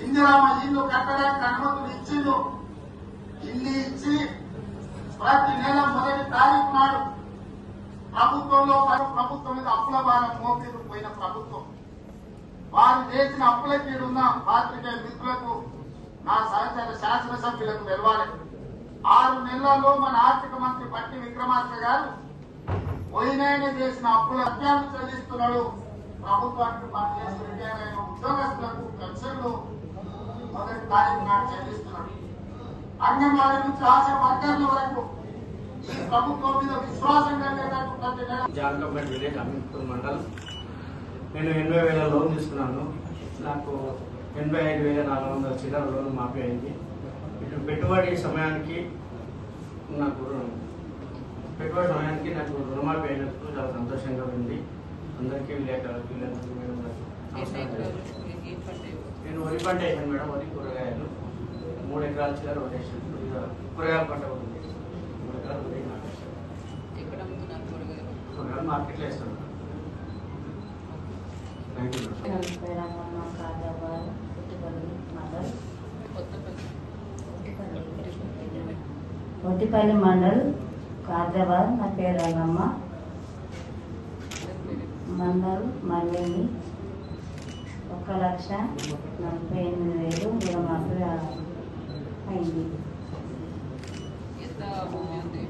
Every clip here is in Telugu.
ఇందిరామ ఇల్లు కట్టడానికి అనుమతులు ఇచ్చిండు. ఇల్లు ఇచ్చి ప్రతి నెల మొదటి తారీఖు నాడు ప్రభుత్వంలో ప్రభుత్వం మీద అప్పుల భారం మోపేరు పోయిన ప్రభుత్వం. వారు చేసిన అప్పుల ఉన్న పాత్రికేయ మిత్రులకు నా సహచర శాసనసభ్యులకు తెలవాలి. ఆరు నెలల్లో మన ఆర్థిక మంత్రి పట్టి విక్రమార్క గారు పోయినాయన చేసిన అప్పుల అత్యాలు చెల్లిస్తున్నాడు. ప్రభుత్వానికి పనిచేసి రిటైర్ అయిన ఉద్యోగస్తులకు పెన్షన్లు మొదటి తారీఖు నాడు చెల్లిస్తున్నాడు అంగన్వాడీ నుంచి ఆశా వర్కర్ల వరకు ఈ ప్రభుత్వం మీద విశ్వాసం కలిగేటట్టు ప్రతి నెల జానకంపేట విలేజ్ అమీన్పూర్ మండల్. నేను ఎనభై వేల లోన్ తీసుకున్నాను. నాకు ఎనభై ఐదు వేల నాలుగు వందల చిల్లర లోన్ మాఫీ అయింది. ఇటు పెట్టుబడి సమయానికి నాకు పెట్టుబడి సమయానికి నాకు రుణమాఫీ అయినందుకు చాలా సంతోషంగా ఉంది. అందరికీ విలేకరులకు వీళ్ళందరికీ మేడం గారికి నమస్కారం. వేసాను మేడం వరి కూరగాయలు. మూడు ఎకరాల చిల్లర ఇక కూరగాయల పంట కూడా ఉంది. మూడు ఎకరాలు అమ్ముతున్నారు కూరగాయలు? మార్కెట్లో పుట్టిపల్లి మండల్. కాజాబాద్ నా పేరు రంగమ్మ. మండల్ మల్లిని. ఒక లక్ష నలభై ఎనిమిది వేలు రుణమాఫీ అయింది. ఎంత భూమి ఉంది?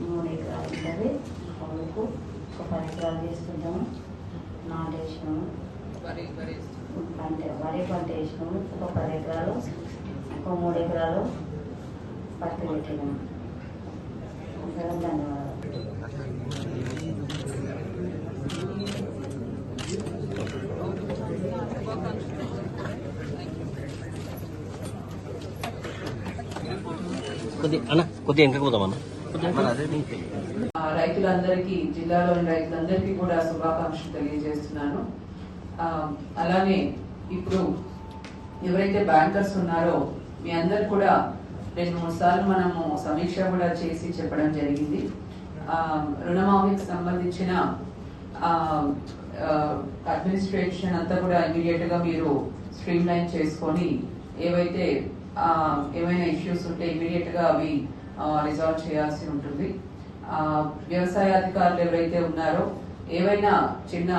మూడు ఎకరాలు ఉంటుంది. కొడుకు ఒక పది ఎకరాలు తీసుకుంటాము. నాటేసినాము. పంట వరి పంట వేసినాము. ఒక పది ఎకరాలు ఒక మూడు ఎకరాలు పత్తి పెట్టినాము. ధన్యవాదాలు. కొద్ది అన్న కొద్దిగా వెనక పోదామన్న. రైతులందరికీ జిల్లాలోని రైతులందరికీ కూడా శుభాకాంక్షలు తెలియజేస్తున్నాను. అలానే ఇప్పుడు ఎవరైతే బ్యాంకర్స్ ఉన్నారో మీ అందరు కూడా రెండు మూడు సార్లు మనము సమీక్ష కూడా చేసి చెప్పడం జరిగింది. ఆ, రుణమాఫీకి సంబంధించిన అడ్మినిస్ట్రేషన్ అంతా కూడా ఇమీడియట్గా మీరు స్ట్రీమ్ లైన్ చేసుకొని ఏవైతే ఏమైనా ఇష్యూస్ ఉంటే ఇమీడియట్గా అవి రిజాల్వ్ చేయాల్సి ఉంటుంది. వ్యవసాయ అధికారులు ఎవరైతే ఉన్నారో ఏవైనా చిన్న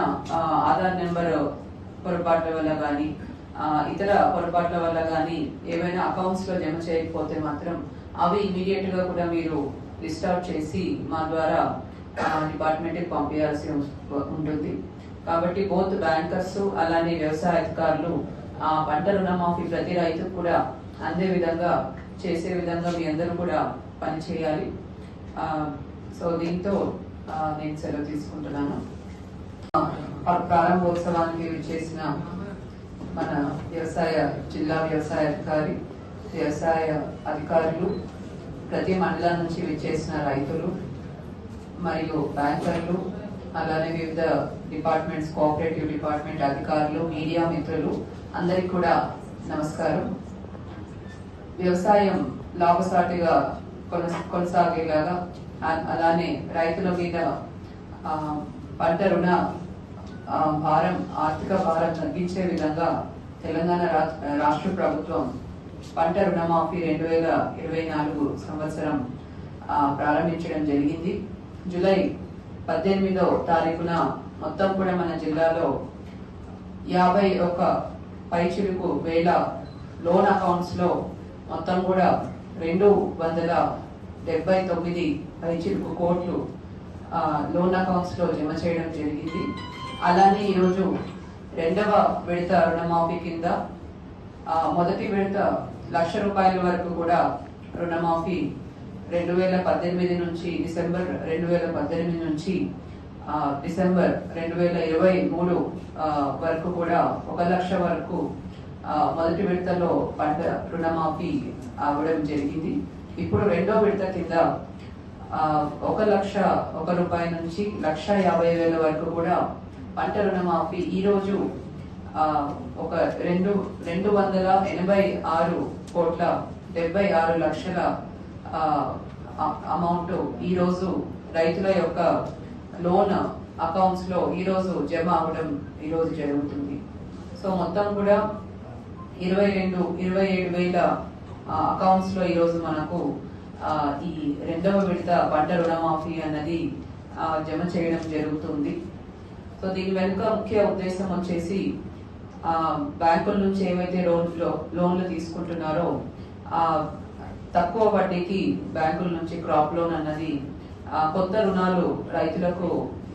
ఆధార్ నెంబర్ పొరపాట్ల వల్ల కానీ ఇతర పొరపాట్ల వల్ల కానీ ఏవైనా అకౌంట్స్లో జమ చేయకపోతే మాత్రం అవి ఇమీడియట్గా కూడా మీరు లిస్ట్ అవుట్ చేసి మా ద్వారా డిపార్ట్మెంట్కి పంపించాల్సి ఉంటుంది. కాబట్టి బోత్ బ్యాంకర్స్ అలానే వ్యవసాయ అధికారులు ఆ పంట రుణమాఫీ ప్రతి రైతుకు కూడా అందే విధంగా చేసే విధంగా మీ అందరూ కూడా పనిచేయాలి సో దీంతో నేను సెలవు తీసుకుంటున్నాను. ఆ, ప్రారంభోత్సవానికి చేసిన మన వ్యవసాయ జిల్లా వ్యవసాయ అధికారి వ్యవసాయ అధికారులు ప్రతి మండలం నుంచి విచ్చేసిన రైతులు మరియు బ్యాంకర్లు అలానే వివిధ డిపార్ట్మెంట్స్ కోఆపరేటివ్ డిపార్ట్మెంట్ అధికారులు మీడియా మిత్రులు అందరికి కూడా నమస్కారం. వ్యవసాయం లాభసాటిగా కొనసాగేలాగా అలానే రైతుల మీద పంట రుణ భారం ఆర్థిక భారం తగ్గించే విధంగా తెలంగాణ రా- రాష్ట్ర ప్రభుత్వం పంట రుణమాఫీ రెండు వేల ఇరవై నాలుగు సంవత్సరం ప్రారంభించడం జరిగింది. జూలై పద్దెనిమిదో తారీఖున మొత్తం కూడా మన జిల్లాలో యాభై ఒక పైచిలుకు వేల లోన్ అకౌంట్స్లో మొత్తం కూడా రెండు వందల డెబ్బై తొమ్మిది పైచిలుకు కోట్లు లోన్ అకౌంట్స్లో జమ చేయడం జరిగింది. అలానే ఈరోజు రెండవ విడత రుణమాఫీ కింద మొదటి విడత లక్ష రూపాయల వరకు కూడా రుణమాఫీ రెండు వేల పద్దెనిమిది నుంచి డిసెంబర్ రెండు వేల పద్దెనిమిది నుంచి డిసెంబర్ రెండు వేల ఇరవై మూడు వరకు కూడా ఒక లక్ష వరకు మొదటి విడతలో పంట రుణమాఫీ అవ్వడం జరిగింది. ఇప్పుడు రెండో విడత కింద ఒక లక్ష ఒక రూపాయి నుంచి లక్ష యాభై వేల వరకు కూడా పంట రుణమాఫీ ఈరోజు ఒక రెండు రెండు వందల ఎనభై ఆరు కోట్ల డెబ్బై ఆరు లక్షల అమౌంట్ ఈ రోజు రైతుల యొక్క లోన్ అకౌంట్స్లో ఈ రోజు జమ అవడం ఈ రోజు జరుగుతుంది. సో మొత్తం కూడా ఇరవై రెండు ఇరవై ఏడు వేల అకౌంట్స్లో ఈరోజు మనకు ఈ రెండవ విడత పంట రుణమాఫీ అన్నది జమ చేయడం జరుగుతుంది. సో దీని వెనుక ముఖ్య ఉద్దేశం వచ్చేసి ఆ, బ్యాంకుల నుంచి ఏవైతే లోన్లో లోన్లు తీసుకుంటున్నారో ఆ తక్కువ వడ్డీకి బ్యాంకుల నుంచి క్రాప్ లోన్ అన్నది కొత్త రుణాలు రైతులకు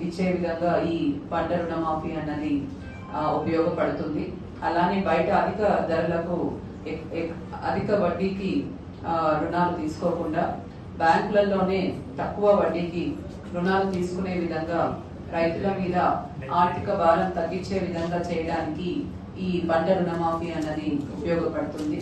ఇచ్చే విధంగా ఈ పంట రుణమాఫీ అన్నది ఉపయోగపడుతుంది. అలానే బయట అధిక ధరలకు అధిక వడ్డీకి రుణాలు తీసుకోకుండా బ్యాంకులలోనే తక్కువ వడ్డీకి రుణాలు తీసుకునే విధంగా రైతుల మీద ఆర్థిక భారం తగ్గించే విధంగా చేయడానికి ఈ పంట రుణమాఫీ అన్నది ఉపయోగపడుతుంది.